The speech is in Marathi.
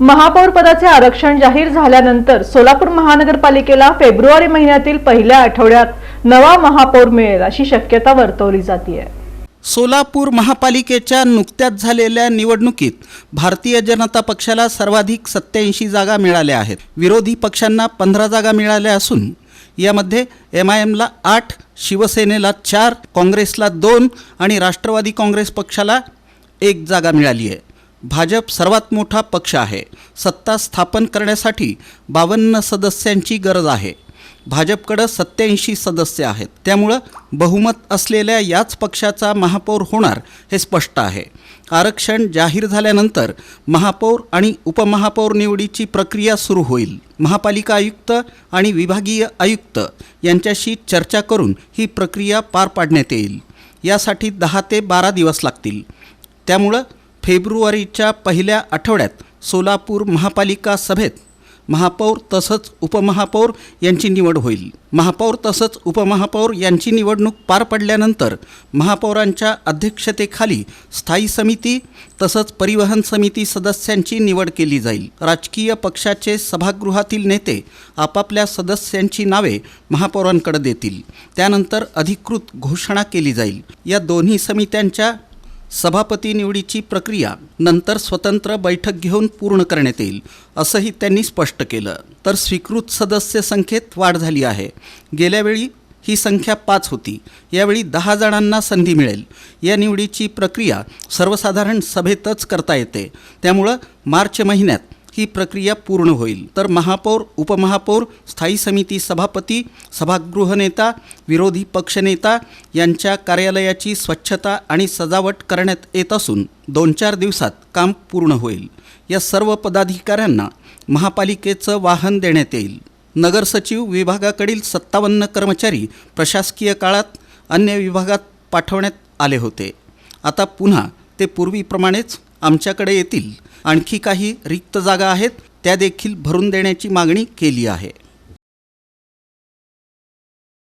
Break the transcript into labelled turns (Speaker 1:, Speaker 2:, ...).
Speaker 1: महापौर पदाचे आरक्षण जाहीर झाल्यानंतर सोलापूर महानगरपालिकेला फेब्रुवारी महिन्यातील पहिल्या आठवड्यात नवा महापौर मिळेल अशी शक्यता वर्तवली जाते
Speaker 2: सोलापूर महापालिकेच्या नुकत्याच झालेल्या निवडणुकीत भारतीय जनता पक्षाला सर्वाधिक सत्याऐंशी जागा मिळाल्या आहेत. विरोधी पक्षांना पंधरा जागा मिळाल्या असून यामध्ये एम आय एमला आठ शिवसेनेला चार काँग्रेसला दोन आणि राष्ट्रवादी काँग्रेस पक्षाला एक जागा मिळाली आहे. भाजप सर्वात मोठा पक्ष आहे. सत्ता स्थापन करण्यासाठी बावन्न सदस्यांची गरज आहे. भाजपकडं सत्याऐंशी सदस्य आहेत. त्यामुळं बहुमत असलेल्या याच पक्षाचा महापौर होणार हे स्पष्ट आहे. आरक्षण जाहीर झाल्यानंतर महापौर आणि उपमहापौर निवडीची प्रक्रिया सुरू होईल. महापालिका आयुक्त आणि विभागीय आयुक्त यांच्याशी चर्चा करून ही प्रक्रिया पार पाडण्यात येईल. यासाठी दहा ते बारा दिवस लागतील. त्यामुळं फेब्रुवारीच्या पहिल्या आठवड्यात सोलापूर महापालिका सभेत महापौर तसंच उपमहापौर यांची निवड होईल. महापौर तसंच उपमहापौर यांची निवडणूक पार पडल्यानंतर महापौरांच्या अध्यक्षतेखाली स्थायी समिती तसंच परिवहन समिती सदस्यांची निवड केली जाईल. राजकीय पक्षाचे सभागृहातील नेते आपापल्या सदस्यांची नावे महापौरांकडे देतील. त्यानंतर अधिकृत घोषणा केली जाईल. या दोन्ही समित्यांच्या सभापती निवडीची प्रक्रिया नंतर स्वतंत्र बैठक घेऊन पूर्ण करण्यात येईल असंही त्यांनी स्पष्ट केलं. तर स्वीकृत सदस्य संख्येत वाढ झाली आहे. गेल्यावेळी ही संख्या पाच होती. यावेळी दहा जणांना संधी मिळेल. या निवडीची प्रक्रिया सर्वसाधारण सभेतच करता येते. त्यामुळं मार्च महिन्यात ही प्रक्रिया पूर्ण होईल. तर महापौर उपमहापौर स्थायी समिती सभापती सभागृहनेता विरोधी पक्षनेता यांच्या कार्यालयाची स्वच्छता आणि सजावट करण्यात येत असून दोन चार दिवसात काम पूर्ण होईल. या सर्व पदाधिकाऱ्यांना महापालिकेचं वाहन देण्यात येईल. नगरसचिव विभागाकडील सत्तावन्न कर्मचारी प्रशासकीय काळात अन्य विभागात पाठवण्यात आले होते. आता पुन्हा ते पूर्वीप्रमाणेच आमच्याकडे येतील. आणखी काही रिक्त जागा आहेत त्या देखील भरून देण्याची मागणी केली आहे.